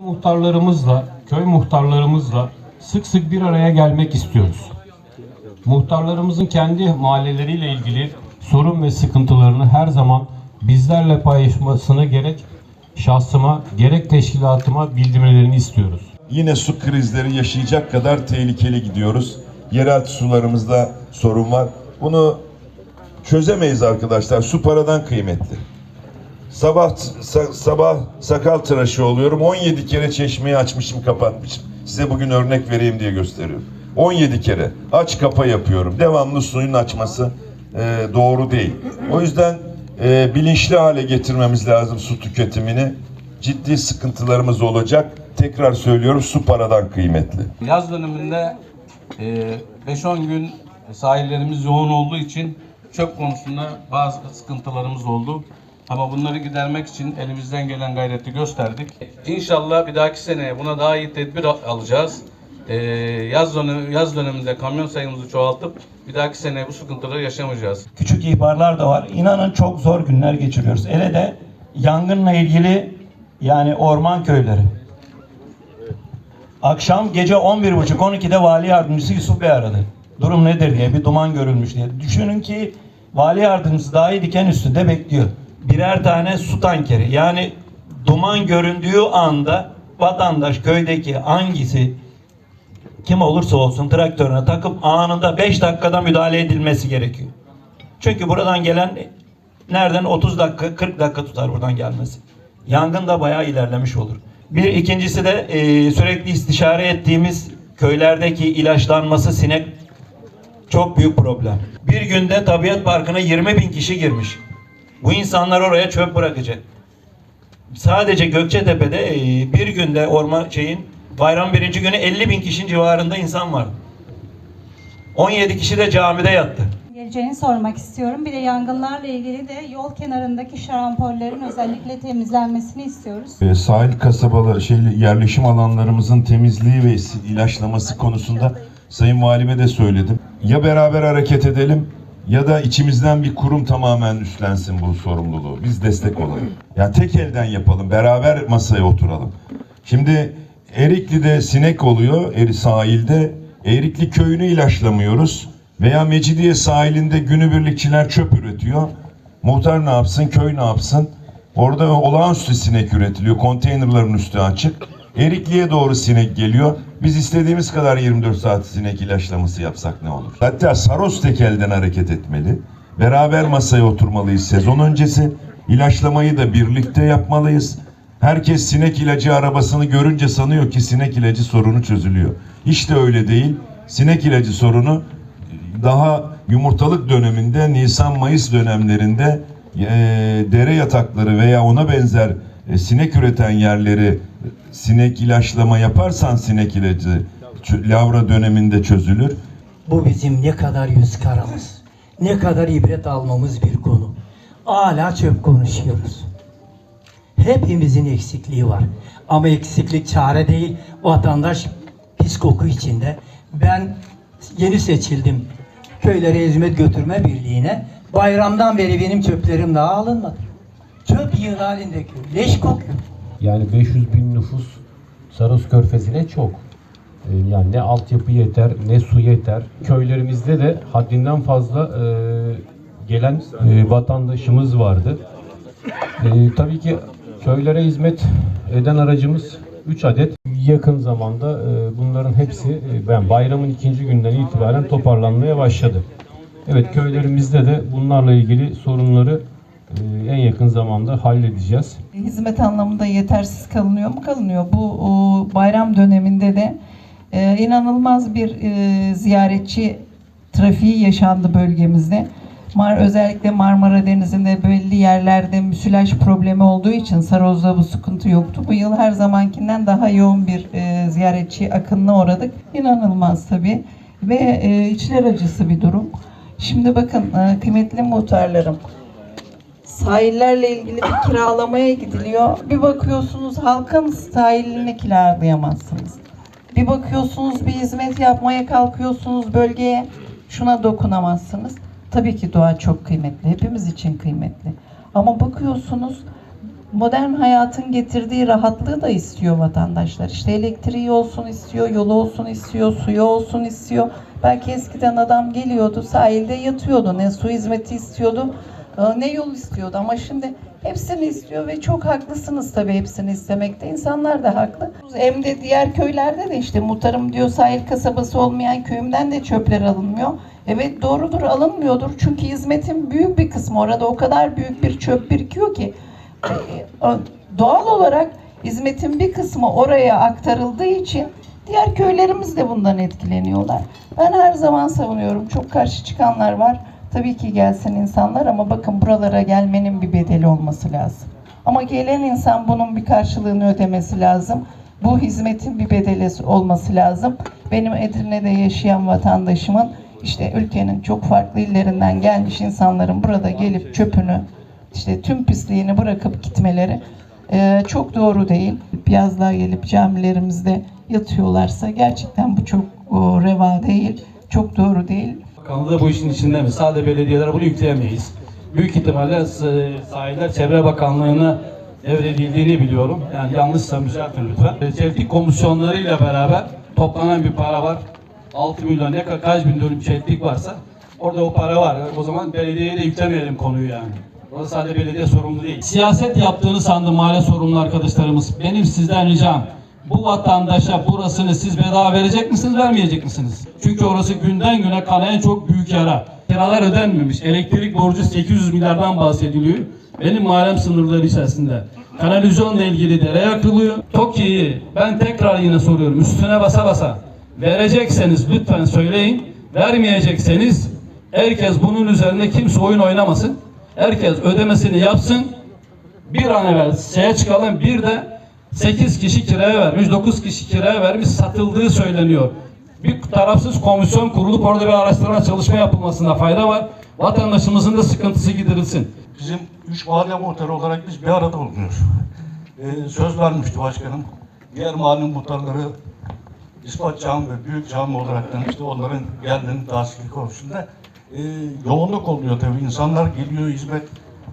Muhtarlarımızla, köy muhtarlarımızla sık sık bir araya gelmek istiyoruz. Muhtarlarımızın kendi mahalleleriyle ilgili sorun ve sıkıntılarını her zaman bizlerle paylaşmasını gerek şahsıma gerek teşkilatıma bildirmelerini istiyoruz. Yine su krizleri yaşayacak kadar tehlikeli gidiyoruz. Yeraltı sularımızda sorun var. Bunu çözemeyiz arkadaşlar. Su paradan kıymetli. Sabah sa- sabah sakal tıraşı oluyorum. 17 kere çeşmeyi açmışım, kapatmışım. Size bugün örnek vereyim diye gösteriyorum. 17 kere aç kapa yapıyorum. Devamlı suyun açması e, doğru değil. O yüzden e, bilinçli hale getirmemiz lazım su tüketimini. Ciddi sıkıntılarımız olacak. Tekrar söylüyorum su paradan kıymetli. Yaz döneminde e, 5-10 gün sahillerimiz yoğun olduğu için çöp konusunda bazı sıkıntılarımız oldu. Ama bunları gidermek için elimizden gelen gayreti gösterdik. İnşallah bir dahaki seneye buna daha iyi tedbir al- alacağız. E, yaz, dönemi, yaz döneminde kamyon sayımızı çoğaltıp bir dahaki seneye bu sıkıntıları yaşamayacağız. küçük ihbarlar da var. İnanın çok zor günler geçiriyoruz. Hele de yangınla ilgili yani orman köyleri. Akşam gece 11.30-12'de vali yardımcısı Yusuf Bey aradı. Durum nedir diye bir duman görülmüş diye. Düşünün ki vali yardımcısı dahi diken üstünde bekliyor. Birer tane su tankeri yani duman göründüğü anda vatandaş köydeki hangisi kim olursa olsun traktörüne takıp anında 5 dakikada müdahale edilmesi gerekiyor. Çünkü buradan gelen nereden 30 dakika 40 dakika tutar buradan gelmesi. Yangın da bayağı ilerlemiş olur. Bir ikincisi de e, sürekli istişare ettiğimiz köylerdeki ilaçlanması sinek çok büyük problem. Bir günde tabiat parkına 20 bin kişi girmiş. Bu insanlar oraya çöp bırakacak. Sadece Gökçetepe'de e, bir günde orman şeyin bayram birinci günü 50 bin kişinin civarında insan vardı. 17 kişi de camide yattı. geleceğini sormak istiyorum. Bir de yangınlarla ilgili de yol kenarındaki şarampollerin özellikle temizlenmesini istiyoruz. E, sahil kasabalı şey, yerleşim alanlarımızın temizliği ve ilaçlaması konusunda Sayın Valime de söyledim. Ya beraber hareket edelim ya da içimizden bir kurum tamamen üstlensin bu sorumluluğu. Biz destek olalım. Yani tek elden yapalım. Beraber masaya oturalım. Şimdi Erikli'de sinek oluyor eri sahilde. Erikli köyünü ilaçlamıyoruz. Veya Mecidiye sahilinde günübirlikçiler çöp üretiyor. Muhtar ne yapsın, köy ne yapsın? Orada olağanüstü sinek üretiliyor. Konteynerların üstü açık. Erikli'ye doğru sinek geliyor. Biz istediğimiz kadar 24 saat sinek ilaçlaması yapsak ne olur? Hatta Saros tekelden hareket etmeli. Beraber masaya oturmalıyız sezon öncesi. İlaçlamayı da birlikte yapmalıyız. Herkes sinek ilacı arabasını görünce sanıyor ki sinek ilacı sorunu çözülüyor. De öyle değil. Sinek ilacı sorunu daha yumurtalık döneminde Nisan-Mayıs dönemlerinde e, dere yatakları veya ona benzer e, sinek üreten yerleri sinek ilaçlama yaparsan sinek ilacı lavra döneminde çözülür. Bu bizim ne kadar yüz karamız, ne kadar ibret almamız bir konu. Hala çöp konuşuyoruz. Hepimizin eksikliği var. Ama eksiklik çare değil. Vatandaş pis koku içinde. Ben yeni seçildim. Köylere hizmet götürme birliğine. Bayramdan beri benim çöplerim daha alınmadı. Çöp yığın halinde. Leş kokuyor. Yani 500 bin nüfus Saros Körfezi'ne çok. Ee, Yani ne altyapı yeter, ne su yeter. Köylerimizde de haddinden fazla e, gelen e, vatandaşımız vardı. E, tabii ki köylere hizmet eden aracımız 3 adet. Yakın zamanda e, bunların hepsi e, ben bayramın ikinci günden itibaren toparlanmaya başladı. Evet köylerimizde de bunlarla ilgili sorunları en yakın zamanda halledeceğiz. hizmet anlamında yetersiz kalınıyor mu? Kalınıyor. Bu bayram döneminde de e, inanılmaz bir e, ziyaretçi trafiği yaşandı bölgemizde. Mar, özellikle Marmara Denizi'nde belli yerlerde müsilaj problemi olduğu için Saroz'da bu sıkıntı yoktu. Bu yıl her zamankinden daha yoğun bir e, ziyaretçi akınına uğradık. İnanılmaz tabii ve e, içler acısı bir durum. Şimdi bakın e, kıymetli muhtarlarım, sahillerle ilgili bir kiralamaya gidiliyor. Bir bakıyorsunuz halkın sahilini kiralayamazsınız. Bir bakıyorsunuz bir hizmet yapmaya kalkıyorsunuz bölgeye şuna dokunamazsınız. Tabii ki doğa çok kıymetli. Hepimiz için kıymetli. Ama bakıyorsunuz modern hayatın getirdiği rahatlığı da istiyor vatandaşlar. İşte elektriği olsun istiyor, yolu olsun istiyor, suyu olsun istiyor. Belki eskiden adam geliyordu, sahilde yatıyordu. Ne su hizmeti istiyordu, ne yol istiyordu. Ama şimdi hepsini istiyor ve çok haklısınız tabii hepsini istemekte. İnsanlar da haklı. Hem de diğer köylerde de işte muhtarım diyor sahil kasabası olmayan köyümden de çöpler alınmıyor. Evet doğrudur alınmıyordur. Çünkü hizmetin büyük bir kısmı orada o kadar büyük bir çöp birikiyor ki e, doğal olarak hizmetin bir kısmı oraya aktarıldığı için diğer köylerimiz de bundan etkileniyorlar. Ben her zaman savunuyorum. Çok karşı çıkanlar var. Tabii ki gelsin insanlar ama bakın buralara gelmenin bir bedeli olması lazım. Ama gelen insan bunun bir karşılığını ödemesi lazım. Bu hizmetin bir bedeli olması lazım. Benim Edirne'de yaşayan vatandaşımın işte ülkenin çok farklı illerinden gelmiş insanların burada gelip çöpünü işte tüm pisliğini bırakıp gitmeleri e, çok doğru değil. Yazlığa gelip camilerimizde yatıyorlarsa gerçekten bu çok o, reva değil, çok doğru değil. Bakanlığı bu işin içinde mi? Sadece belediyelere bunu yükleyemeyiz. Büyük ihtimalle e, sahiller Çevre Bakanlığı'na devredildiğini biliyorum. Yani yanlışsa düzeltin lütfen. E, Çeltik komisyonlarıyla beraber toplanan bir para var. 6 milyon ne kadar kaç bin dönüm çeltik varsa orada o para var. O zaman belediyeye de yüklemeyelim konuyu yani. Orada sadece belediye sorumlu değil. Siyaset yaptığını sandı mahalle sorumlu arkadaşlarımız. Benim sizden ricam bu vatandaşa burasını siz bedava verecek misiniz, vermeyecek misiniz? Çünkü orası günden güne kanayan çok büyük yara. Kiralar ödenmemiş. Elektrik borcu 800 milyardan bahsediliyor. Benim mahallem sınırları içerisinde. Kanalizasyonla ilgili dere yakılıyor. TOKİ'yi ben tekrar yine soruyorum. Üstüne basa basa. Verecekseniz lütfen söyleyin. Vermeyecekseniz herkes bunun üzerine kimse oyun oynamasın. Herkes ödemesini yapsın. Bir an evvel şeye çıkalım. Bir de 8 kişi kiraya vermiş, 9 kişi kiraya vermiş, satıldığı söyleniyor. Bir tarafsız komisyon kurulup orada bir araştırma çalışma yapılmasında fayda var. Vatandaşımızın da sıkıntısı giderilsin. Bizim üç mahalle muhtarı olarak biz bir arada bulunuyoruz. Ee, söz vermişti başkanım. Diğer mahalle muhtarları İspat Cami ve Büyük Cami olaraktan işte onların geldiğini tahsili konusunda ee, yoğunluk oluyor tabii. İnsanlar geliyor hizmet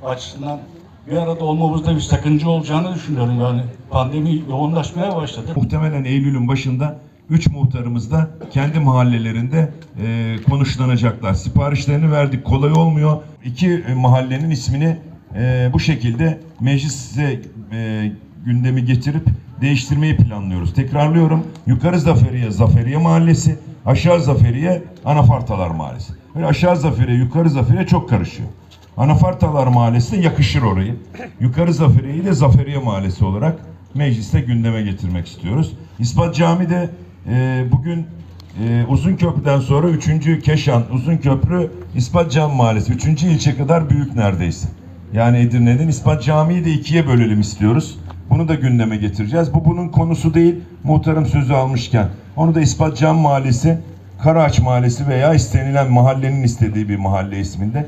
açısından bir arada olmamızda bir sakınca olacağını düşünüyorum yani. Pandemi yoğunlaşmaya başladı. Muhtemelen Eylül'ün başında 3 muhtarımız da kendi mahallelerinde e, konuşlanacaklar. Siparişlerini verdik. Kolay olmuyor. İki e, mahallenin ismini e, bu şekilde meclise e, gündemi getirip değiştirmeyi planlıyoruz. Tekrarlıyorum. Yukarı Zaferiye, Zaferiye Mahallesi. Aşağı Zaferiye, Anafartalar Mahallesi. Böyle aşağı Zaferiye, yukarı Zaferiye çok karışıyor. Anafartalar Mahallesi yakışır orayı. Yukarı Zaferiye'yi de Zaferiye Mahallesi olarak mecliste gündeme getirmek istiyoruz. İspat Cami de e, bugün e, Uzun Köprü'den sonra 3. Keşan, Uzun Köprü, İspat Cami Mahallesi. 3. ilçe kadar büyük neredeyse. Yani Edirne'nin İspat Camii'yi de ikiye bölelim istiyoruz. Bunu da gündeme getireceğiz. Bu bunun konusu değil. Muhtarım sözü almışken. Onu da İspat Cami Mahallesi, Karaağaç Mahallesi veya istenilen mahallenin istediği bir mahalle isminde